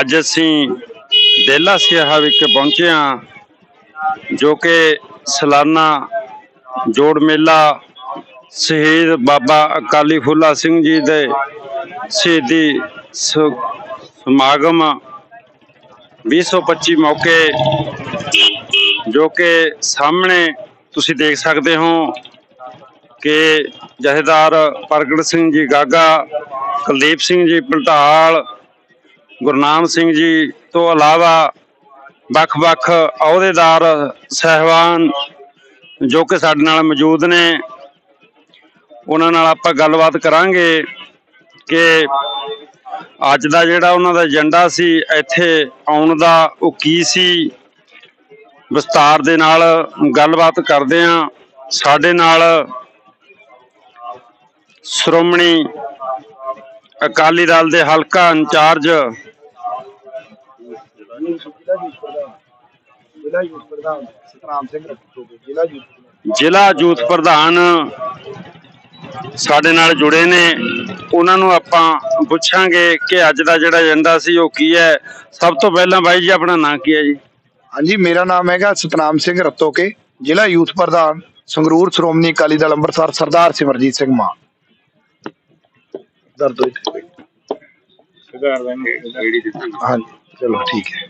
ਅੱਜ ਅਸੀਂ ਦੇਲਾ ਸਿਆਹਾ ਵਿਖੇ ਪਹੁੰਚੇ ਹਾਂ, ਜੋ ਕਿ ਸਾਲਾਨਾ ਜੋੜ ਮੇਲਾ ਸ਼ਹੀਦ ਬਾਬਾ ਅਕਾਲੀ ਫੁੱਲਾ ਸਿੰਘ ਜੀ ਦੇ ਸ਼ਹੀਦੀ ਸਮਾਗਮ 225 ਮੌਕੇ, ਜੋ ਕਿ ਸਾਹਮਣੇ ਤੁਸੀਂ ਦੇਖ ਸਕਦੇ ਹੋ। ਕਿ ਜਥੇਦਾਰ ਪ੍ਰਗਟ ਸਿੰਘ ਜੀ ਗਾਗਾ, ਕੁਲਦੀਪ ਸਿੰਘ ਜੀ ਪਲਟਾਲ ਗੁਰਨਾਮ ਸਿੰਘ ਜੀ ਤੋਂ ਇਲਾਵਾ ਵੱਖ-ਵੱਖ ਅਹੁਦੇਦਾਰ, ਸਹਿਬਾਨ ਜੋ ਕਿ ਸਾਡੇ ਨਾਲ ਮੌਜੂਦ ਨੇ, ਉਹਨਾਂ ਨਾਲ ਆਪਾਂ ਗੱਲਬਾਤ ਕਰਾਂਗੇ ਕਿ ਅੱਜ ਦਾ ਜਿਹੜਾ ਉਹਨਾਂ ਦਾ ਏਜੰਡਾ ਸੀ, ਇੱਥੇ ਆਉਣ ਦਾ ਉਹ ਕੀ ਸੀ? ਵਿਸਤਾਰ ਦੇ ਨਾਲ ਗੱਲਬਾਤ ਕਰਦੇ ਹਾਂ। ਸਾਡੇ ਨਾਲ ਸ਼੍ਰੋਮਣੀ ਅਕਾਲੀ ਦਲ ਦੇ ਹਲਕਾ ਇੰਚਾਰਜ ਜ਼ਿਲ੍ਹਾ ਯੂਥ ਪ੍ਰਧਾਨ ਸਾਡੇ ਨਾਲ ਜੁੜੇ ਨੇ। ਉਹਨਾਂ ਨੂੰ ਆਪਾਂ ਪੁੱਛਾਂਗੇ ਕਿ ਅੱਜ ਦਾ ਜਿਹੜਾ ਏਜੰਡਾ ਸੀ ਉਹ ਕੀ ਹੈ। ਸਭ ਤੋਂ ਪਹਿਲਾਂ ਬਾਈ ਜੀ, ਆਪਣਾ ਨਾਂ ਕੀ ਹੈ ਜੀ? ਹਾਂਜੀ, ਮੇਰਾ ਨਾਮ ਹੈਗਾ ਸਤਨਾਮ ਸਿੰਘ ਰਤੋਕੇ, ਜ਼ਿਲ੍ਹਾ ਯੂਥ ਪ੍ਰਧਾਨ, ਸੰਗਰੂਰ ਸ਼੍ਰੋਮਣੀ ਅਕਾਲੀ ਦਲ ਅੰਮ੍ਰਿਤਸਰ ਸਰਦਾਰ ਸਿਮਰਜੀਤ ਸਿੰਘ ਮਾਨ। ਦਰਦ ਹੋਈ ਹਾਂਜੀ, ਚਲੋ ਠੀਕ ਹੈ।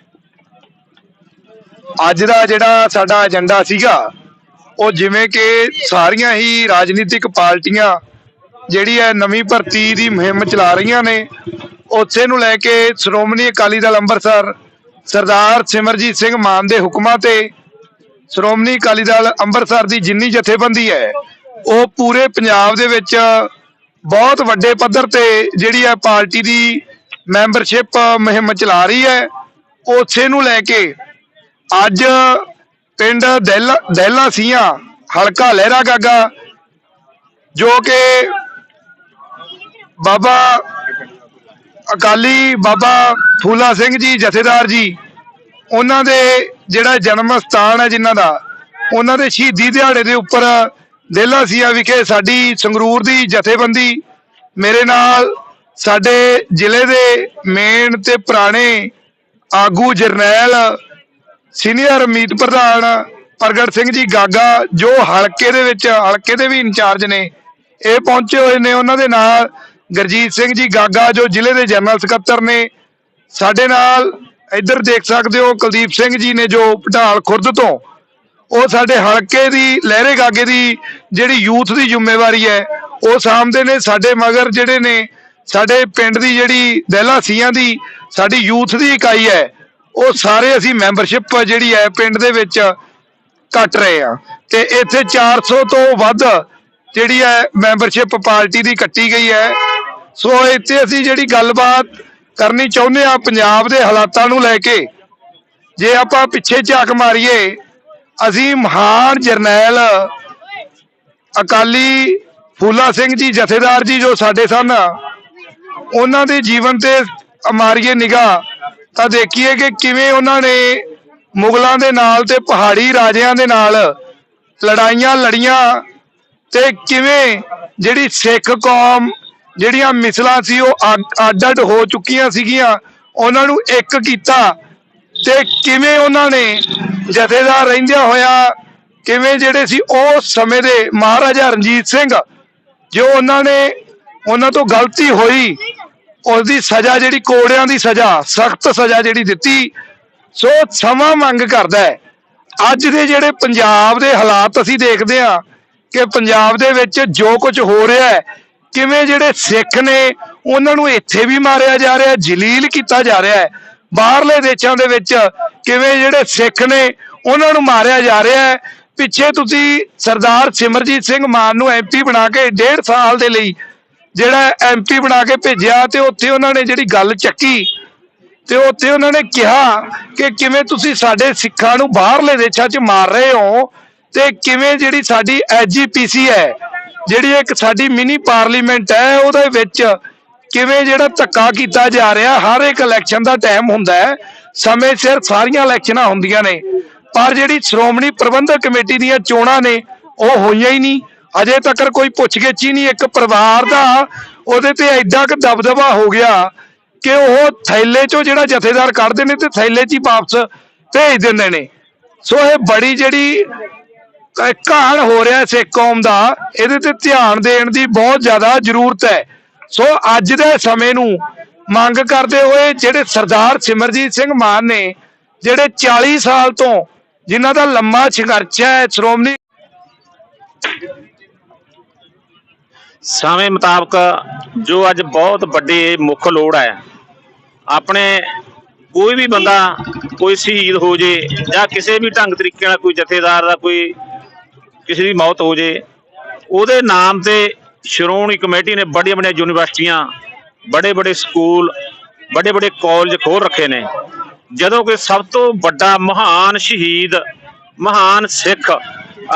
ਅੱਜ ਦਾ ਜਿਹੜਾ ਸਾਡਾ ਏਜੰਡਾ ਸੀਗਾ, ਉਹ ਜਿਵੇਂ ਕਿ ਸਾਰੀਆਂ ਹੀ ਰਾਜਨੀਤਿਕ ਪਾਰਟੀਆਂ ਜਿਹੜੀ ਹੈ ਨਵੀਂ ਭਰਤੀ ਦੀ ਮੁਹਿੰਮ ਚਲਾ ਰਹੀਆਂ ਨੇ ਉਸੇ ਨੂੰ ਲੈ ਕੇ ਸ਼੍ਰੋਮਣੀ ਅਕਾਲੀ ਦਲ ਅੰਮ੍ਰਿਤਸਰ ਸਰਦਾਰ ਸਿਮਰਜੀਤ ਸਿੰਘ ਮਾਨ ਦੇ ਹੁਕਮਾਂ ਤੇ ਸ਼੍ਰੋਮਣੀ ਅਕਾਲੀ ਦਲ ਅੰਮ੍ਰਿਤਸਰ ਦੀ ਜਿੰਨੀ ਜਥੇਬੰਦੀ ਹੈ, ਉਹ ਪੂਰੇ ਪੰਜਾਬ ਦੇ ਵਿੱਚ ਬਹੁਤ ਵੱਡੇ ਪੱਧਰ ਤੇ ਜਿਹੜੀ ਹੈ ਪਾਰਟੀ ਦੀ ਮੈਂਬਰਸ਼ਿਪ ਮੁਹਿੰਮ ਚਲਾ ਰਹੀ ਹੈ, ਉਸੇ ਨੂੰ ਲੈ ਕੇ ਅੱਜ ਪਿੰਡ ਦਹਿਲਾ ਦਹਿਲਾ ਸੀਆਂ, ਹਲਕਾ ਲਹਿਰਾ ਗਾਗਾ, ਜੋ ਕਿ ਬਾਬਾ ਅਕਾਲੀ, ਬਾਬਾ ਫੂਲਾ ਸਿੰਘ ਜੀ, ਜਥੇਦਾਰ ਜੀ, ਉਹਨਾਂ ਦੇ ਜਿਹੜਾ ਜਨਮ ਸਥਾਨ ਹੈ ਜਿਨ੍ਹਾਂ ਦਾ, ਉਹਨਾਂ ਦੇ ਸ਼ਹੀਦੀ ਦਿਹਾੜੇ ਦੇ ਉੱਪਰ ਦੇਲਾ ਸੀਆ ਵਿਖੇ ਸਾਡੀ ਸੰਗਰੂਰ ਦੀ ਜਥੇਬੰਦੀ, ਮੇਰੇ ਨਾਲ ਸਾਡੇ ਜ਼ਿਲ੍ਹੇ ਦੇ ਮੇਨ ਤੇ ਪੁਰਾਣੇ ਆਗੂ ਜਰਨੈਲ ਸੀਨੀਅਰ ਮੀਤ ਪ੍ਰਧਾਨ ਪ੍ਰਗਟ ਸਿੰਘ ਜੀ ਗਾਗਾ, ਜੋ ਹਲਕੇ ਦੇ ਵਿੱਚ, ਹਲਕੇ ਦੇ ਵੀ ਇੰਚਾਰਜ ਨੇ, ਇਹ ਪਹੁੰਚੇ ਹੋਏ ਨੇ ਉਹਨਾਂ ਦੇ ਨਾਲ ਗੁਰਜੀਤ ਸਿੰਘ ਜੀ ਗਾਗਾ, ਜੋ ਜ਼ਿਲ੍ਹੇ ਦੇ ਜਨਰਲ ਸਕੱਤਰ ਨੇ। ਸਾਡੇ ਨਾਲ ਇੱਧਰ ਦੇਖ ਸਕਦੇ ਹੋ ਕੁਲਦੀਪ ਸਿੰਘ ਜੀ ਨੇ ਜੋ ਪਟਾਲ ਖੁਰਦ ਤੋਂ ਉਹ ਸਾਡੇ ਹਲਕੇ ਦੀ, ਲਹਿਰੇ ਗਾਗੇ ਦੀ ਜਿਹੜੀ ਯੂਥ ਦੀ ਜ਼ਿੰਮੇਵਾਰੀ ਹੈ, ਉਹ ਸਾਹਮਣੇ ਨੇ, ਸਾਡੇ ਮਗਰ ਜਿਹੜੇ ਨੇ, ਸਾਡੇ ਪਿੰਡ ਦੀ ਜਿਹੜੀ ਦਹਿਲਾ ਸੀਆਂ ਦੀ, ਸਾਡੀ ਯੂਥ ਦੀ ਇਕਾਈ ਹੈ, ਉਹ ਸਾਰੇ ਅਸੀਂ ਮੈਂਬਰਸ਼ਿਪ ਜਿਹੜੀ ਹੈ ਪਿੰਡ ਦੇ ਵਿੱਚ ਕੱਟ ਰਹੇ ਆ ਤੇ ਇੱਥੇ 400 ਤੋਂ ਵੱਧ ਜਿਹੜੀ ਹੈ ਮੈਂਬਰਸ਼ਿਪ ਪਾਰਟੀ ਦੀ ਕੱਟੀ ਗਈ ਹੈ। ਸੋ ਇੱਥੇ ਅਸੀਂ ਜਿਹੜੀ ਗੱਲਬਾਤ ਕਰਨੀ ਚਾਹੁੰਦੇ ਆ ਪੰਜਾਬ ਦੇ ਹਾਲਾਤਾਂ ਨੂੰ ਲੈ ਕੇ, ਜੇ ਆਪਾਂ ਪਿੱਛੇ ਝਾਕ ਮਾਰੀਏ ਅਸੀਂ ਮਹਾਨ ਜਰਨੈਲ ਅਕਾਲੀ ਫੂਲਾ ਸਿੰਘ ਜੀ ਜਥੇਦਾਰ ਜੀ ਜੋ ਸਾਡੇ ਸਨ, ਉਹਨਾਂ ਦੇ ਜੀਵਨ ਤੇ ਮਾਰੀਏ ਨਿਗਾਹ, ਤਾਂ ਦੇਖੀਏ ਕਿ ਕਿਵੇਂ ਉਹਨਾਂ ਨੇ ਮੁਗਲਾਂ ਦੇ ਨਾਲ ਤੇ ਪਹਾੜੀ ਰਾਜਿਆਂ ਦੇ ਨਾਲ ਲੜਾਈਆਂ ਲੜੀਆਂ ਤੇ ਕਿਵੇਂ ਜਿਹੜੀ ਸਿੱਖ ਕੌਮ ਜਿਹੜੀਆਂ ਮਿਸਲਾਂ ਸੀ ਉਹ ਅੱਡ ਅੱਡ ਹੋ ਚੁੱਕੀਆਂ ਸੀਗੀਆਂ, ਉਹਨਾਂ ਨੂੰ ਇੱਕ ਕੀਤਾ ਤੇ ਕਿਵੇਂ ਉਹਨਾਂ ਨੇ ਜਥੇਦਾਰ ਰਹਿੰਦਿਆਂ ਹੋਇਆ ਕਿਵੇਂ ਜਿਹੜੇ ਸੀ ਉਸ ਸਮੇਂ ਦੇ ਮਹਾਰਾਜਾ ਰਣਜੀਤ ਸਿੰਘ, ਜੋ ਉਹਨਾਂ ਨੇ ਉਹਨਾਂ ਤੋਂ ਗਲਤੀ ਹੋਈ ਉਸ ਦੀ ਸਜ਼ਾ ਜਿਹੜੀ ਕੋੜਿਆਂ ਦੀ ਸਜ਼ਾ, ਸਖਤ ਸਜ਼ਾ ਜਿਹੜੀ ਦਿੱਤੀ, ਸੋ ਸਮਾਂ ਮੰਗ ਕਰਦਾ ਹੈ। ਅੱਜ ਦੇ ਜਿਹੜੇ ਪੰਜਾਬ ਦੇ ਹਾਲਾਤ ਅਸੀਂ ਦੇਖਦੇ ਹਾਂ ਕਿ ਪੰਜਾਬ ਦੇ ਵਿੱਚ ਜੋ ਕੁਝ ਹੋ ਰਿਹਾ ਹੈ, ਕਿਵੇਂ ਜਿਹੜੇ ਸਿੱਖ ਨੇ ਉਹਨਾਂ ਨੂੰ ਇੱਥੇ ਵੀ ਮਾਰਿਆ ਜਾ ਰਿਹਾ, ਜਲੀਲ ਕੀਤਾ ਜਾ ਰਿਹਾ ਹੈ। ਬਾਹਰਲੇ ਦੇਸ਼ਾਂ ਦੇ ਵਿੱਚ ਕਿਵੇਂ ਜਿਹੜੇ ਸਿੱਖ ਨੇ ਉਹਨਾਂ ਨੂੰ ਮਾਰਿਆ ਜਾ ਰਿਹਾ ਹੈ। ਪਿੱਛੇ ਤੁਸੀਂ ਸਰਦਾਰ ਸਿਮਰਜੀਤ ਸਿੰਘ ਮਾਨ ਨੂੰ ਐਮਪੀ ਬਣਾ ਕੇ ਡੇਢ ਸਾਲ ਦੇ ਲਈ ਜਿਹੜਾ ਐਮਪੀ ਬਣਾ ਕੇ ਭੇਜਿਆ ਤੇ ਉੱਥੇ ਉਹਨਾਂ ਨੇ ਜਿਹੜੀ ਗੱਲ ਚੱਕੀ ਤੇ ਉੱਥੇ ਉਹਨਾਂ ਨੇ ਕਿਹਾ ਕਿ ਕਿਵੇਂ ਤੁਸੀਂ ਸਾਡੇ ਸਿੱਖਾਂ ਨੂੰ ਬਾਹਰਲੇ ਦੇਸ਼ਾਂ 'ਚ ਮਾਰ ਰਹੇ ਹੋ ਤੇ ਕਿਵੇਂ ਜਿਹੜੀ ਸਾਡੀ ਐਜੀਪੀਸੀ ਹੈ, ਜਿਹੜੀ ਇੱਕ ਸਾਡੀ ਮਿਨੀ ਪਾਰਲੀਮੈਂਟ ਹੈ, ਉਹਦੇ ਵਿੱਚ ਕਿਵੇਂ ਜਿਹੜਾ ਧੱਕਾ ਕੀਤਾ ਜਾ ਰਿਹਾ, ਹਰ ਇੱਕ ਇਲੈਕਸ਼ਨ ਦਾ ਟਾਈਮ ਹੁੰਦਾ ਹੈ। ਸਮੇਂ ਸਿਰ ਸਾਰੀਆਂ ਇਲੈਕਸ਼ਨਾਂ ਹੁੰਦੀਆਂ ਨੇ, ਪਰ ਜਿਹੜੀ ਸ਼੍ਰੋਮਣੀ ਪ੍ਰਬੰਧਕ ਕਮੇਟੀ ਦੀਆਂ ਚੋਣਾਂ ਨੇ, ਉਹ ਹੋਈਆਂ ਹੀ ਨਹੀਂ। ਅਜੇ ਤੱਕ ਕੋਈ ਪੁੱਛਗਿੱਛ ਹੀ ਨਹੀਂ। ਇੱਕ ਪਰਿਵਾਰ ਦਾ ਉਹਦੇ ਤੇ ਐਡਾ ਕੁ ਦਬਦਬਾ ਹੋ ਗਿਆ ਕਿ ਉਹ ਥੈਲੇ ਚੋਂ ਜਿਹੜਾ ਜਥੇਦਾਰ ਕੱਢਦੇ ਨੇ ਤੇ ਥੈਲੇ 'ਚ ਹੀ ਵਾਪਸ ਭੇਜ ਦਿੰਦੇ ਨੇ। ਸੋ ਇਹ ਬੜੀ ਜਿਹੜੀ ਕ- ਹੋ ਰਿਹਾ ਸਿੱਖ ਕੌਮ ਦਾ, ਇਹਦੇ ਤੇ ਧਿਆਨ ਦੇਣ ਦੀ ਬਹੁਤ ਜ਼ਿਆਦਾ ਜ਼ਰੂਰਤ ਹੈ। ਸੋ ਅੱਜ ਦੇ ਸਮੇਂ ਨੂੰ ਮੰਗ ਕਰਦੇ ਹੋਏ ਜਿਹੜੇ ਸਰਦਾਰ ਸਿਮਰਜੀਤ ਸਿੰਘ ਮਾਨ ਨੇ, ਜਿਹੜੇ 40 ਸਾਲ ਤੋਂ ਜਿਨ੍ਹਾਂ ਦਾ ਲੰਮਾ ਸੰਘਰਸ਼ ਹੈ ਸ਼੍ਰੋਮਣੀ ਸਮੇਂ ਮੁਤਾਬਕ ਜੋ ਅੱਜ ਬਹੁਤ ਵੱਡੀ ਮੁੱਖ ਲੋੜ ਹੈ, ਆਪਣੇ ਕੋਈ ਵੀ ਬੰਦਾ ਕੋਈ ਸ਼ਹੀਦ ਹੋ ਜੇ ਜਾਂ ਕਿਸੇ ਵੀ ਢੰਗ ਤਰੀਕੇ ਨਾਲ ਕੋਈ ਜਥੇਦਾਰ ਦਾ ਕੋਈ ਕਿਸੇ ਦੀ ਮੌਤ ਹੋ ਜੇ, ਉਹਦੇ ਨਾਮ ਤੇ ਸ਼੍ਰੋਮਣੀ ਕਮੇਟੀ ਨੇ ਬੜੀਆਂ ਬੜੀਆਂ ਯੂਨੀਵਰਸਿਟੀਆਂ ਬੜੇ ਬੜੇ ਸਕੂਲ ਬੜੇ ਬੜੇ ਕਾਲਜ ਖੋਲ ਰੱਖੇ ਨੇ। ਜਦੋਂ ਕਿ ਸਭ ਤੋਂ ਵੱਡਾ ਮਹਾਨ ਸ਼ਹੀਦ, ਮਹਾਨ ਸਿੱਖ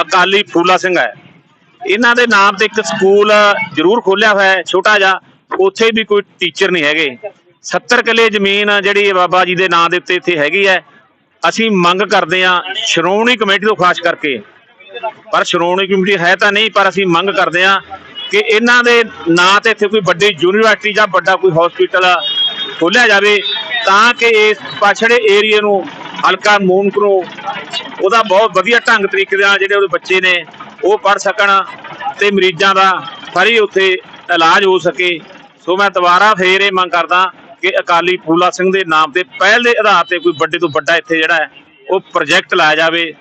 ਅਕਾਲੀ ਫੂਲਾ ਸਿੰਘ ਹੈ। ਇਹਨਾਂ ਦੇ ਨਾਮ ਤੇ ਇੱਕ ਸਕੂਲ ਜ਼ਰੂਰ ਖੋਲਿਆ ਹੋਇਆ ਹੈ, ਛੋਟਾ ਜਿਹਾ। ਉੱਥੇ ਵੀ ਕੋਈ ਟੀਚਰ ਨਹੀਂ ਹੈਗੇ। 70 ਕਿੱਲੇ ਜ਼ਮੀਨ ਜਿਹੜੀ ਬਾਬਾ ਜੀ ਦੇ ਨਾਂ ਦੇ ਉੱਤੇ ਇੱਥੇ ਹੈਗੀ ਹੈ। ਅਸੀਂ ਮੰਗ ਕਰਦੇ ਹਾਂ ਸ਼੍ਰੋਮਣੀ ਕਮੇਟੀ ਤੋਂ ਖਾਸ ਕਰਕੇ। ਪਰ ਸ਼੍ਰੋਮਣੀ ਕਮੇਟੀ ਹੈ ਤਾਂ ਨਹੀਂ, ਪਰ ਅਸੀਂ ਮੰਗ ਕਰਦੇ ਹਾਂ ਕਿ ਇਹਨਾਂ ਦੇ ਨਾਂ ਤੇ ਇੱਥੇ ਕੋਈ ਵੱਡੀ ਯੂਨੀਵਰਸਿਟੀ ਜਾਂ ਵੱਡਾ ਕੋਈ ਹਸਪੀਟਲ ਖੋਲਿਆ ਜਾਵੇ ਤਾਂ ਕਿ ਇਸ ਪਛੜੇ ਏਰੀਏ ਨੂੰ ਹਲਕਾ ਮੂਨਕ ਨੂੰ ਉਹਦਾ ਬਹੁਤ ਵਧੀਆ ਢੰਗ ਤਰੀਕੇ ਦੇ ਨਾਲ ਜਿਹੜੇ ਉਹਦੇ ਬੱਚੇ ਨੇ ਉਹ ਪੜ ਸਕਣ ਤੇ ਮਰੀਜ਼ਾਂ ਦਾ ਫਰੀ ਉੱਥੇ ਇਲਾਜ ਹੋ ਸਕੇ। ਸੋ ਮੈਂ ਦੁਬਾਰਾ ਫੇਰ ਇਹ ਮੰਗ ਕਰਦਾ ਕਿ ਅਕਾਲੀ ਫੂਲਾ ਸਿੰਘ ਦੇ ਨਾਮ ਤੇ ਪਹਿਲ ਦੇ ਆਧਾਰ ਤੇ ਕੋਈ ਵੱਡੇ ਤੋਂ ਵੱਡਾ ਇੱਥੇ ਜਿਹੜਾ ਹੈ ਉਹ ਪ੍ਰੋਜੈਕਟ ਲਾਇਆ ਜਾਵੇ।